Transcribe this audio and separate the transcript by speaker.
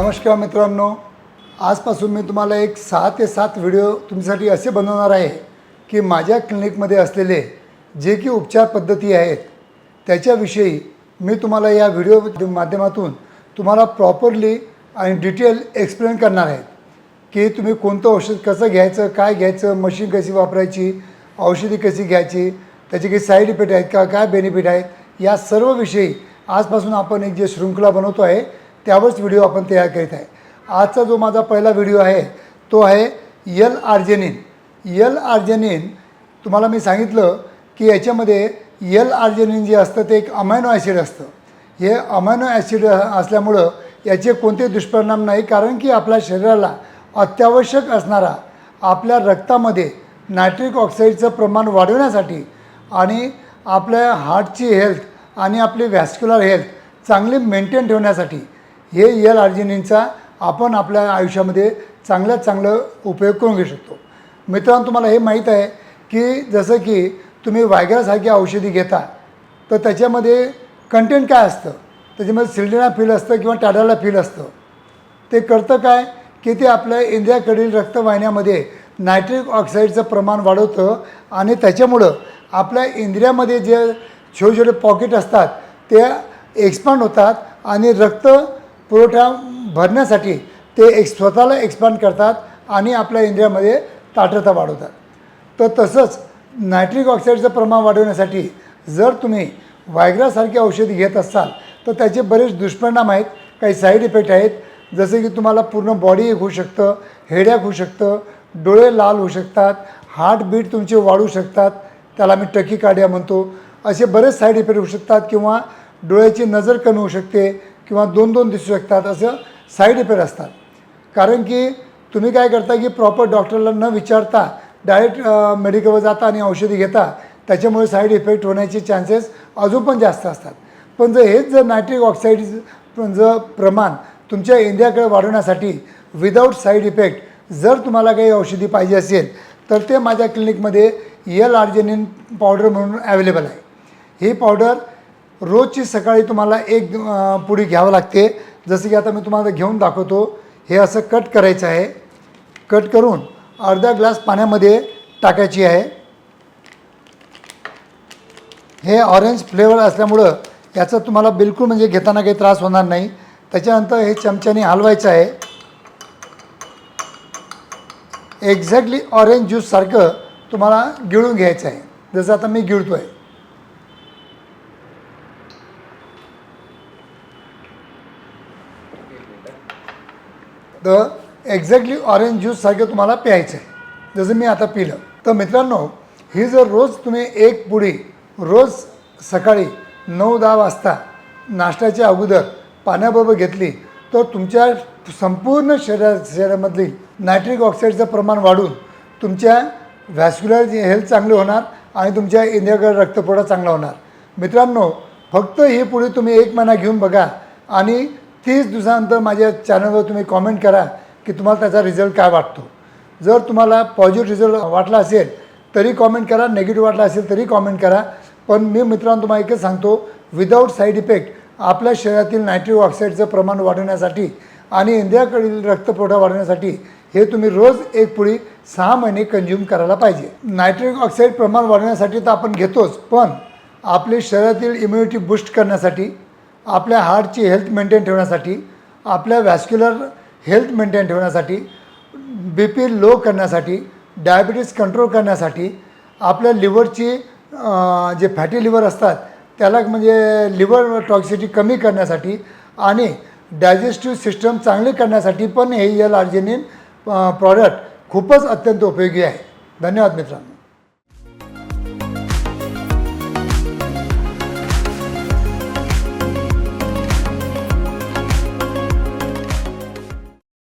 Speaker 1: नमस्कार मित्रांनो. आजपासून मी तुम्हाला एक सहा ते सात व्हिडिओ तुमच्यासाठी असे बनवणार आहे की माझ्या क्लिनिकमध्ये असलेले जे की उपचार पद्धती आहेत त्याच्याविषयी मी तुम्हाला या व्हिडिओ माध्यमातून तुम्हाला प्रॉपरली आणि डिटेल एक्सप्लेन करणार आहे की तुम्ही कोणतं औषध कसं घ्यायचं काय घ्यायचं मशीन कशी वापरायची औषधी कशी घ्यायची त्याचे काही साईड इफेक्ट आहेत का काय बेनिफिट आहेत या सर्व विषयी आजपासून आपण एक जे शृंखला बनवतो आहे त्यावरच व्हिडिओ आपण तयार करीत आहे. आजचा जो माझा पहिला व्हिडिओ आहे तो आहे यल आर्जेनिन. यल आर्जेनिन तुम्हाला मी सांगितलं की याच्यामध्ये यल आर्जेनिन जे असतं ते एक अमायनो ॲसिड असतं. हे अमायनो ॲसिड असल्यामुळं याचे कोणते दुष्परिणाम नाही कारण की आपल्या शरीराला अत्यावश्यक असणारा आपल्या रक्तामध्ये नायट्रिक ऑक्साईडचं प्रमाण वाढवण्यासाठी आणि आपल्या हार्टची हेल्थ आणि आपली व्हॅस्क्युलर हेल्थ चांगली मेंटेन ठेवण्यासाठी हे यल आर्जिनिनचा आपण आपल्या आयुष्यामध्ये चांगल्यात चांगलं उपयोग करून घेऊ शकतो. मित्रांनो तुम्हाला हे माहीत आहे की जसं की तुम्ही वायग्रासारखी औषधी घेता तर त्याच्यामध्ये कंटेंट काय असतं? त्याच्यामध्ये सिल्डेना फील असतं किंवा टाडाला फील असतं. ते करतं काय? की ते आपल्या इंद्रियाकडील रक्तवाहिन्यामध्ये नायट्रिक ऑक्साईडचं प्रमाण वाढवतं आणि त्याच्यामुळं आपल्या इंद्रियामध्ये जे छोटे छोटे पॉकेट असतात ते एक्सपांड होतात आणि रक्त पुरवठा भरण्यासाठी ते एक स्वतःला एक्सपांड करतात आणि आपल्या इंद्रियामध्ये ताठरता वाढवतात. तर तसंच नायट्रिक ऑक्साईडचं प्रमाण वाढवण्यासाठी जर तुम्ही वायग्रासारखी औषधी घेत असाल तर त्याचे बरेच दुष्परिणाम आहेत. काही साईड इफेक्ट आहेत. जसे की तुम्हाला पूर्ण बॉडी होऊ शकतं हेडॅक होऊ शकतं डोळे लाल होऊ शकतात हार्टबीट तुमचे वाढू शकतात. त्याला आम्ही टकी काढ्या म्हणतो. असे बरेच साईड इफेक्ट होऊ शकतात किंवा डोळ्याची नजर कमी होऊ शकते. किंवा दोन दोन दिसू शकतात असं साईड इफेक्ट असतात. कारण की तुम्ही काय करता की प्रॉपर डॉक्टरला न विचारता डायरेक्ट मेडिकलवर जाता आणि औषधी घेता त्याच्यामुळे साईड इफेक्ट होण्याचे चान्सेस अजून पण जास्त असतात. पण जर हेच जर नायट्रिक ऑक्साईड जर प्रमाण तुमच्या इंडियाकडे वाढवण्यासाठी विदाऊट साईड इफेक्ट जर तुम्हाला काही औषधी पाहिजे असेल तर ते माझ्या क्लिनिकमध्ये यल आर्जेनिन पावडर म्हणून ॲवेलेबल आहे. ही पावडर रोजची सकाळी तुम्हाला एक पुडी घ्यावं लागते. जसं की आता मी तुम्हाला घेऊन दाखवतो. हे असं कट करायचं आहे. कट करून अर्धा ग्लास पाण्यामध्ये टाकायची आहे. हे ऑरेंज फ्लेवर असल्यामुळं याचा तुम्हाला बिलकुल म्हणजे घेताना काही त्रास होणार नाही. त्याच्यानंतर हे चमच्याने हलवायचं आहे. एक्झॅक्टली ऑरेंज ज्यूससारखं तुम्हाला गिळून घ्यायचं आहे. जसं आता मी गिळतो आहे तर एक्झॅक्टली ऑरेंज ज्यूससारखं तुम्हाला प्यायचं आहे. जसं मी आता पिलं. तर मित्रांनो ही जर रोज तुम्ही एक पुडी रोज सकाळी नऊ दहा वाजता नाश्त्याच्या अगोदर पाण्याबरोबर घेतली तर तुमच्या संपूर्ण शरीरा शरीरामधली नायट्रिक ऑक्साईडचं प्रमाण वाढून तुमच्या व्हॅस्क्युलर हेल्थ चांगली होणार आणि तुमच्या इंद्रियाकडे रक्तपुरवठा चांगला होणार. मित्रांनो फक्त ही पुढे तुम्ही एक महिना घेऊन बघा आणि तीस दिवसानंतर माझ्या चॅनलवर तुम्ही कॉमेंट करा की तुम्हाला त्याचा रिझल्ट काय वाटतो. जर तुम्हाला पॉझिटिव्ह रिझल्ट वाटला असेल तरी कॉमेंट करा निगेटिव्ह वाटला असेल तरी कॉमेंट करा. पण मी मित्रांनो तुम्हाला एकच सांगतो विदाऊट साईड इफेक्ट आपल्या शरीरातील नायट्रिक ऑक्साईडचं प्रमाण वाढवण्यासाठी आणि इंद्रियाकडील रक्तपुरवठा वाढवण्यासाठी हे तुम्ही रोज एक पुळी सहा महिने कंझ्युम करायला पाहिजे. नायट्रिक ऑक्साईड प्रमाण वाढवण्यासाठी तर आपण घेतोच पण आपली शरीरातील इम्युनिटी बूस्ट करण्यासाठी आपल्या हार्टची हेल्थ मेंटेन ठेवण्यासाठी आपल्या व्हॅस्क्युलर हेल्थ मेंटेन ठेवण्यासाठी बी पी लो करण्यासाठी डायबिटीस कंट्रोल करण्यासाठी आपल्या लिव्हरची जे फॅटी लिव्हर असतात त्याला म्हणजे लिव्हर टॉक्सिटी कमी करण्यासाठी आणि डायजेस्टिव्ह सिस्टम चांगली करण्यासाठी पण हे यल आर्जेनिन प्रॉडक्ट खूपच अत्यंत उपयोगी आहे. धन्यवाद मित्रांनो.